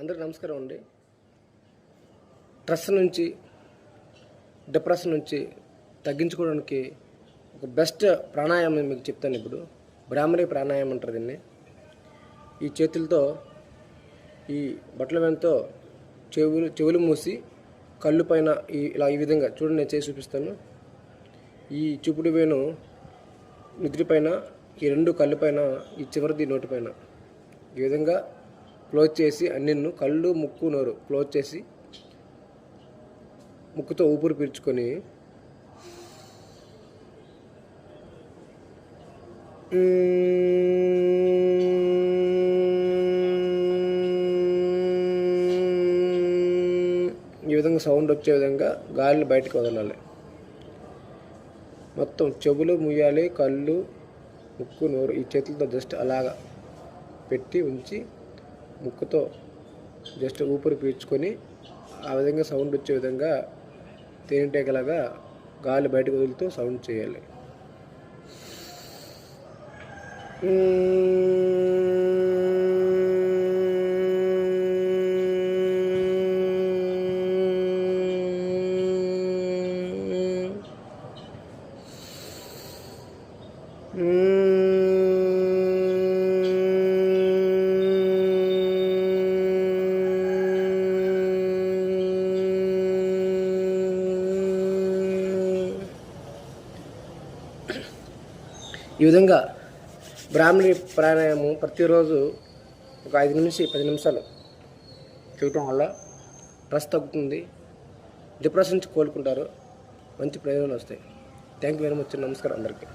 అందరికీ నమస్కారం అండి. స్ట్రెస్ నుంచి డిప్రెషన్ నుంచి తగ్గించుకోవడానికి ఒక బెస్ట్ ప్రాణాయామం మీకు చెప్తాను ఇప్పుడు. బ్రాహ్మణి ప్రాణాయామం అంటారు దీన్ని. ఈ చేతులతో ఈ బట్టల వెంతో చెవులు చెవులు మూసి కళ్ళు పైన ఈ ఇలా ఈ విధంగా చూడండి నేను చేసి చూపిస్తాను. ఈ చూపుడు వేణు నిద్రపైన ఈ రెండు కళ్ళు పైన ఈ చివరిది నోటిపైన ఈ విధంగా క్లోజ్ చేసి అన్నిన్ను కళ్ళు ముక్కు నోరు క్లోజ్ చేసి ముక్కుతో ఊపిరి పీల్చుకొని ఈ విధంగా సౌండ్ వచ్చే విధంగా గాలిని బయటకు వదలాలి. మొత్తం చెవులు ముయ్యాలి కళ్ళు ముక్కు నోరు ఈ చేతులతో జస్ట్ అలాగా పెట్టి ఉంచి ముక్కుతో జస్ట్ ఊపిరి పీల్చుకొని ఆ విధంగా సౌండ్ వచ్చే విధంగా తేనెటీగలాగా గాలి బయటకు వదులుతూ సౌండ్ చేయాలి. ఈ విధంగా బ్రాహ్మణి ప్రాణాయామం ప్రతిరోజు ఒక ఐదు నుంచి పది నిమిషాలు చేయటం వల్ల స్ట్రెస్ తగ్గుతుంది. డిప్రెషన్ నుంచి కోలుకుంటారు. మంచి ప్రయోజనాలు వస్తాయి. Thank you very much. నమస్కారం అందరికీ.